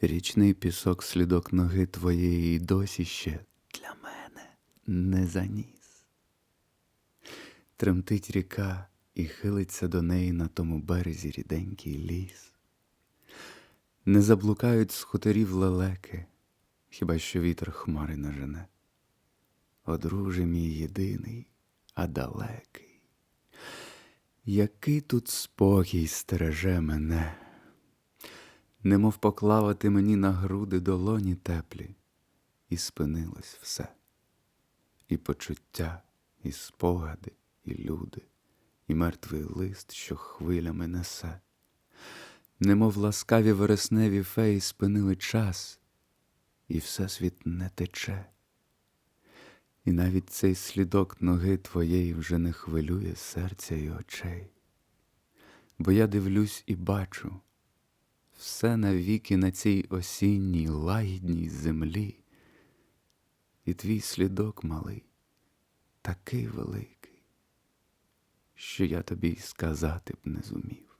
Річний пісок слідок ноги твоєї досі ще для мене не заніс. Тремтить ріка і хилиться до неї на тому березі ріденький ліс. Не заблукають з хуторів лелеки, хіба що вітер хмари нажене. О, друже мій єдиний, а далекий, який тут спокій стереже мене, немов поклала ти мені на груди долоні теплі, і спинилось все, і почуття, і спогади, і люди, і мертвий лист, що хвилями несе, немов ласкаві вересневі феї спинили час, і всесвіт не тече. І навіть цей слідок ноги твоєї вже не хвилює серця й очей. Бо я дивлюсь і бачу все навіки на цій осінній лагідній землі, і твій слідок малий, такий великий, що я тобі й сказати б не зумів.